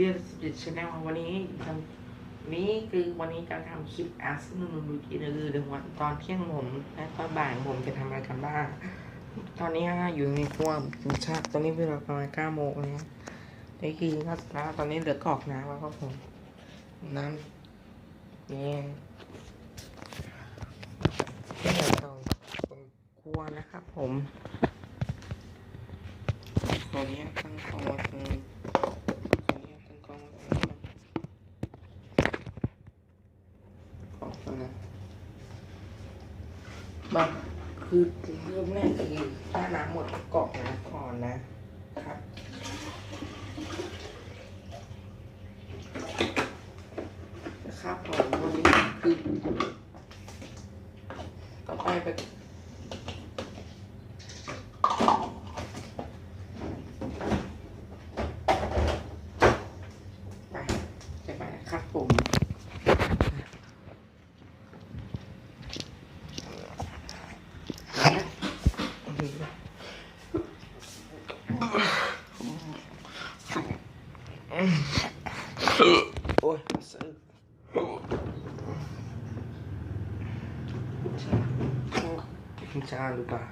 ฟียสชแนลวันนี้ทำนี้คือวันนี้จะทำคลิปแอสนูนดูทีคือเดี๋ยววันตอนเที่ยงผมและตอนบ่ายผมจะทำอะไรกันบ้าง ตอนนี้อยู่ในครัวผมชาตอนนี้เวลาประมาณเก้าโมงแล้วนี่คือก็แล้วตอนนี้เหลือกรอกน้ำแล้วครับผมน้ำนี่ที่เราตรงตรงครัวนะครับผมตรงนี้ตั้งกล้องไว้ตรงตรงนี้ตั้งกล้องไว้ตรงนี้ขอบคุณนะบัก คือเริ่มแรกคือถ้าน้ำหมดก็กรอกน้ำก่อนนะครับนะครับผมวันนี้คือต่อไปไปไปจะไปนะครับผม โอ้ยสึกคุณชาหรือเปล่า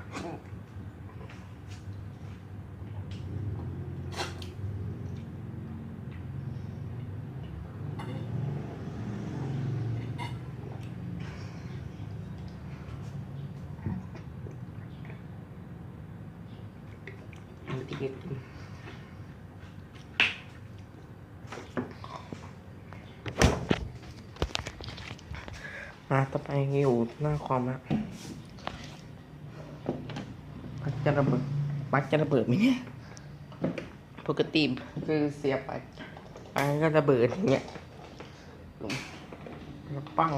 เอาที่เก็บกิน มาต่อไปอยู่หน้าคอมแล้วปักจะระเบิดปักจะระเบิดไหมเนี่ยปกติคือเสียไปไปก็ระเบิดอย่างเงี้ยแล้วปัง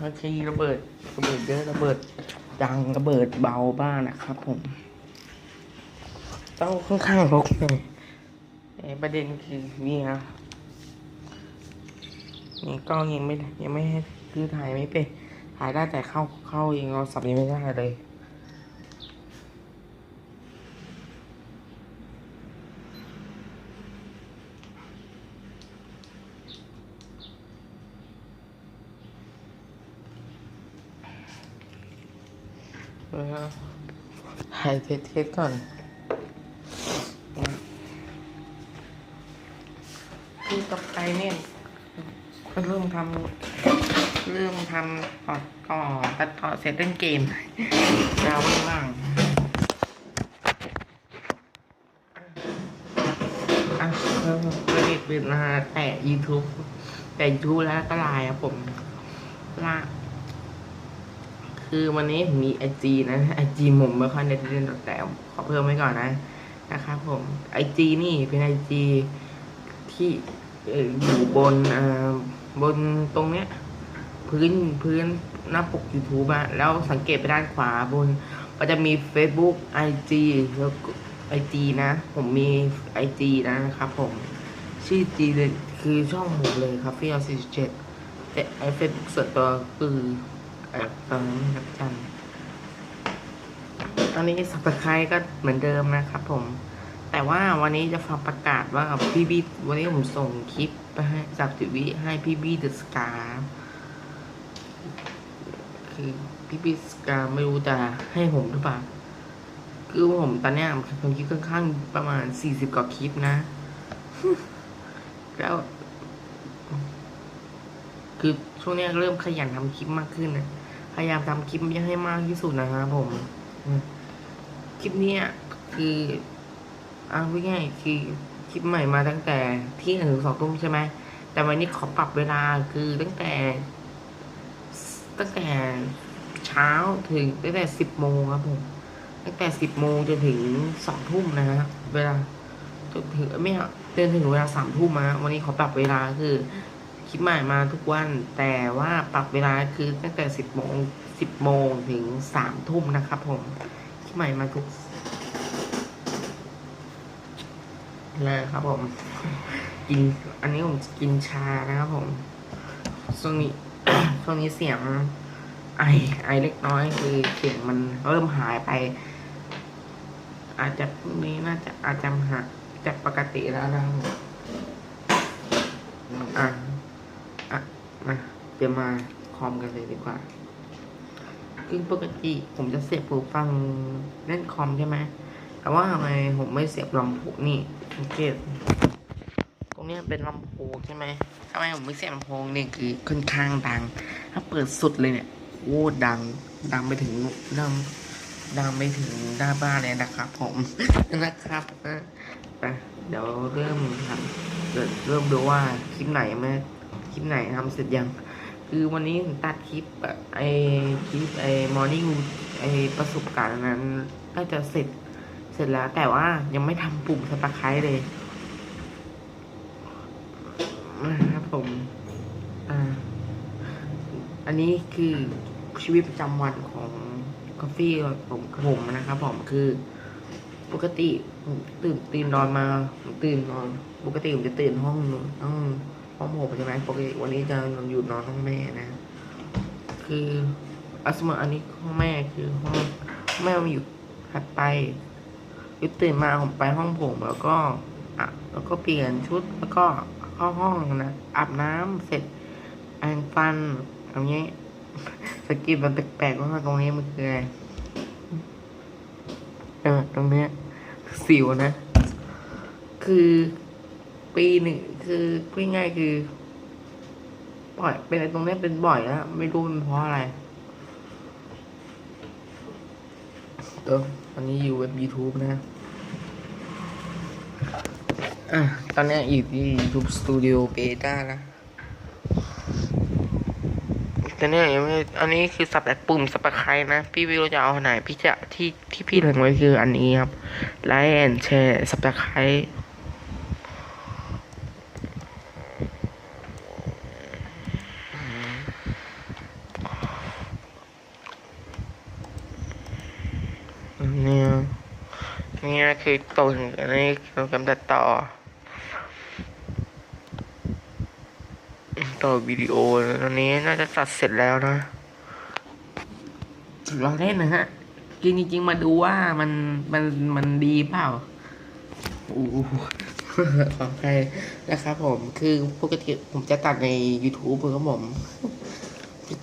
บางทีระเบิดระเบิดเยอะระเบิดดังระเบิดเบาบ้างนะครับ ผมต้องค่อนข้างรกเลยแต่ประเด็นคือนี่ครับนี่ กล้องยังไม่ยังไม่ให้คือถ่ายไม่เป็นถ่ายได้แต่เข้าเข้าเองเราสับยังไม่ได้เลยเออถ่ายเทสๆก่อนคือต่อไปเนี่ย ก็เริ่มทำเริ่มทำต่อต่อตัดต่อเสร็จเล่นเกมดาวว่างๆอะเออเปิดเปิดมาแต่ YouTube แต่ YouTube แล้วก็ไลน์ครับผมลาคือวันนี้ผมมีไอจีนะไอจีผมไม่ค่อยได้เล่นแต่ขอเพิ่มไว้ก่อนนะนะครับผมไอจีนี่เป็นไอจีที่ อยู่บนบนตรงเนี้ยพื้นพื้นหน้าปก YouTube อะแล้วสังเกตไปด้านขวาบน ก็จะมี Facebook IG แล้วไอจีนะ ผมมีไอจีนะครับผม ชื่อจีเลยคือช่องผมเลยครับพี่เอาสี่เจ็ดแต่ไอเฟซบุ๊กส่วนตัวคือเอตอนนี้นับจันตอนนี้สับสไครก็เหมือนเดิมนะครับผม แต่ว่าวันนี้จะฟังประกาศว่าพี่บี้วันนี้ผมส่งคลิปไปให้จับสิวิให้พี่บี้เดอะสกาคือพี่บี้สกาไม่รู้จะให้ผมหรือเปล่าคือผมตอนเนี้ยผมคลิปค่อนข้างประมาณสี่สิบกว่าคลิปนะ แล้ว คือช่วงนี้เริ่มขยันทำคลิปมากขึ้นนะพยายามทำคลิปให้มากที่สุดนะครับผม คลิปนี้คือ เอาง่ายๆคือคลิปใหม่มาตั้งแต่ที่ยงถึงสองทุ่มใช่ไหมแต่วันนี้ขอปรับเวลาคือตั้งแต่ ตั้งแต่เช้าถึงตั้งแต่สิบโมงครับผมตั้งแต่สิบโมงจนถึงสองทุ่มนะฮะเวลาจนถึงไม่เอาจนถึงเวลาสามทุ่มนะวันนี้ขอปรับเวลาคือคลิปใหม่มาทุกวัน แต่ว่าปรับเวลาคือตั้งแต่สิบโมงสิบโมงถึงสามทุ่มนะครับผมคลิปใหม่มาทุก เลยครับผม กินอันนี้ผมกินชานะครับผมช่วงนี้ช่วงนี้เสียง ไอไอเล็กน้อยคือเสียงมันเริ่มหายไป อาจจะพรุ่งนี้น่าจะอาจจะหาจากปกติแล้วนะครับผมอะอะมาเดี๋ยวมาคอมกันเลยดีกว่าคือปกติผมจะเสียบหูฟังเล่นคอมใช่ไหม แต่ว่าทำไมผมไม่เสียบลำโพงนี่สังเกตตรงนี้เป็นลำโพงใช่ไหมทำไมผมไม่เสียบลำโพงนี่คือค่อนข้างดัง ถ้าเปิดสุดเลยเนี่ยโอ้ดังดังไปถึงดังดังไปถึงหน้าบ้านเลยนะครับ ผมนะครับอะไปเดี๋ยวเริ่มทำเดี๋ยวเริ่มดูว่าคลิปไหนเมื่อคลิปไหนทำเสร็จยัง คือวันนี้ผมตัดคลิปไอคลิปไอมอร์นิ่งไอประสบการณ์นั้นน่าจะเสร็จ เสร็จแล้วแต่ว่ายังไม่ทำปุ่มสตาร์ไครต์เลยนะครับผม อ่า อันนี้คือชีวิตประจำวันของกาแฟผมผมนะครับผมคือปกติผมตื่นตื่นนอนมาผมตื่นนอนปกติผมจะตื่นห้องนู้นห้องห้องผมใช่ไหมปกติวันนี้จะนอนอยู่นอนห้องแม่นะ คืออัสมาอันนี้ห้องแม่คือห้องแม่มันอยู่ถัดไป คือตื่นมาผมไปห้องผมแล้วก็อะแล้วก็เปลี่ยนชุดแล้วก็เข้าห้องนะอาบน้ำเสร็จแปรงฟันอย่างเงี้ยสกินมันแปลกๆว่าตรงนี้มันคืออะไรเออตรงเนี้ยสิวนะ คือปีหนึ่งคือพูดง่ายคือบ่อยเป็นอะไรตรงเนี้ยเป็นบ่อยแล้วไม่รู้เป็นเพราะอะไรเออวันนี้อยู่เว็บ YouTube นะ อะ ตอนนี้อยู่ที่ YouTube Studio Beta นะต่เนี่ยยังไม่อันนี้คือสับแต่ปุ่มสับไครนะ พี่วิวจะเอาไหน พี่จะที่ที่พี่เล็งไว้คืออันนี้ครับ ไลค์แอนแชร์สับไครนี่นี่คือตัวถึงนนี้โปรแกรตัดต่อ ต่อวิดีโอตอนนี้น่าจะตัดเสร็จแล้วนะเราเล่นนะฮะจริงจริงมาดูว่ามันมันมันดีเปล่าโอ้โหขอใครนะครับผมคือปกติผมจะตัดใน YouTube ครับผม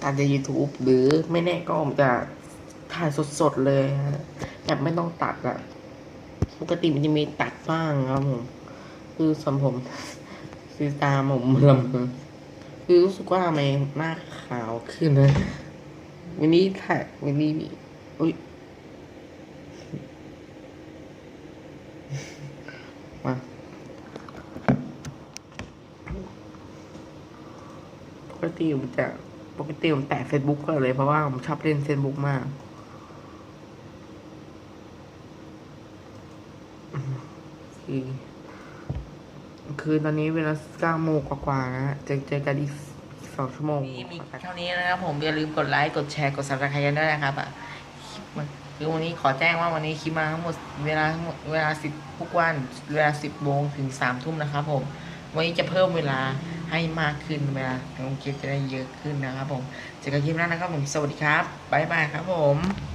ตัดใน YouTube หรือไม่แน่ก็ผมจะถ่ายสดๆเลยฮะแบบไม่ต้องตัดอะปกติมันจะมีตัดบ้างครับผมคือสำผมคือตามผมลำ คือรู้สึกว่าทำไมหน้าขาวขึ้นนะวันนี้ถ่ายวันนี้อุ้ยมาปกติผมจะปกติผมแตะเฟซบุ๊กก็เลยเพราะว่าผมชอบเล่นเฟซบุ๊กมากคือ คือตอนนี้เวลาเก้าโมงกว่าๆนะฮะเจอเจอกันอีกสองชั่วโมงมีเท่านี้นะครับผมอย่าลืมกดไลค์กดแชร์กดซับสไครต์กันด้วยนะครับอะคือวันนี้ขอแจ้งว่าวันนี้คลิปมาทั้งหมดเวลาทั้งหมดเวลาสิบทุกวันเวลาสิบโมงถึงสามทุ่มนะครับผมวันนี้จะเพิ่มเวลาให้มากขึ้นเวลาลงคลิปจะได้เยอะขึ้นนะครับผมเจอกันคลิปหน้านะครับผมสวัสดีครับบ๊ายบายครับผม